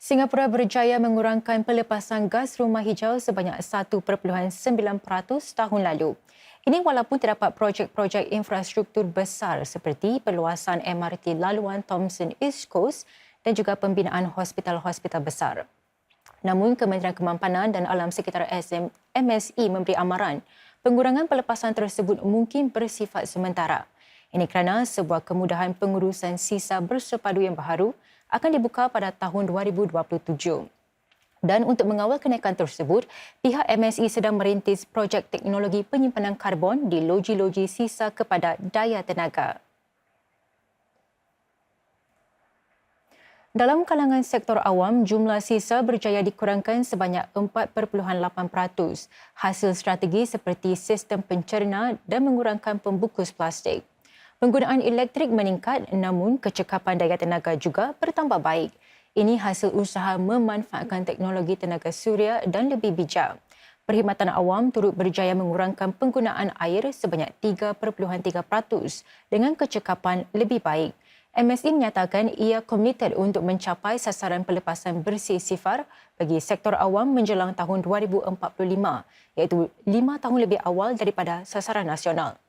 Singapura berjaya mengurangkan pelepasan gas rumah hijau sebanyak 1.9% tahun lalu. Ini walaupun terdapat projek-projek infrastruktur besar seperti perluasan MRT laluan Thomson East Coast dan juga pembinaan hospital-hospital besar. Namun Kementerian Kemampanan dan Alam Sekitar SM, MSE memberi amaran pengurangan pelepasan tersebut mungkin bersifat sementara. Ini kerana sebuah kemudahan pengurusan sisa bersepadu yang baharu akan dibuka pada tahun 2027. Dan untuk mengawal kenaikan tersebut, pihak MSI sedang merintis projek teknologi penyimpanan karbon di loji-loji sisa kepada daya tenaga. Dalam kalangan sektor awam, jumlah sisa berjaya dikurangkan sebanyak 4.8%. Hasil strategi seperti sistem pencerna dan mengurangkan pembungkus plastik. Penggunaan elektrik meningkat namun kecekapan daya tenaga juga bertambah baik. Ini hasil usaha memanfaatkan teknologi tenaga suria dan lebih bijak. Perkhidmatan awam turut berjaya mengurangkan penggunaan air sebanyak 3.3% dengan kecekapan lebih baik. MSI menyatakan ia komited untuk mencapai sasaran pelepasan bersih sifar bagi sektor awam menjelang tahun 2045 iaitu lima tahun lebih awal daripada sasaran nasional.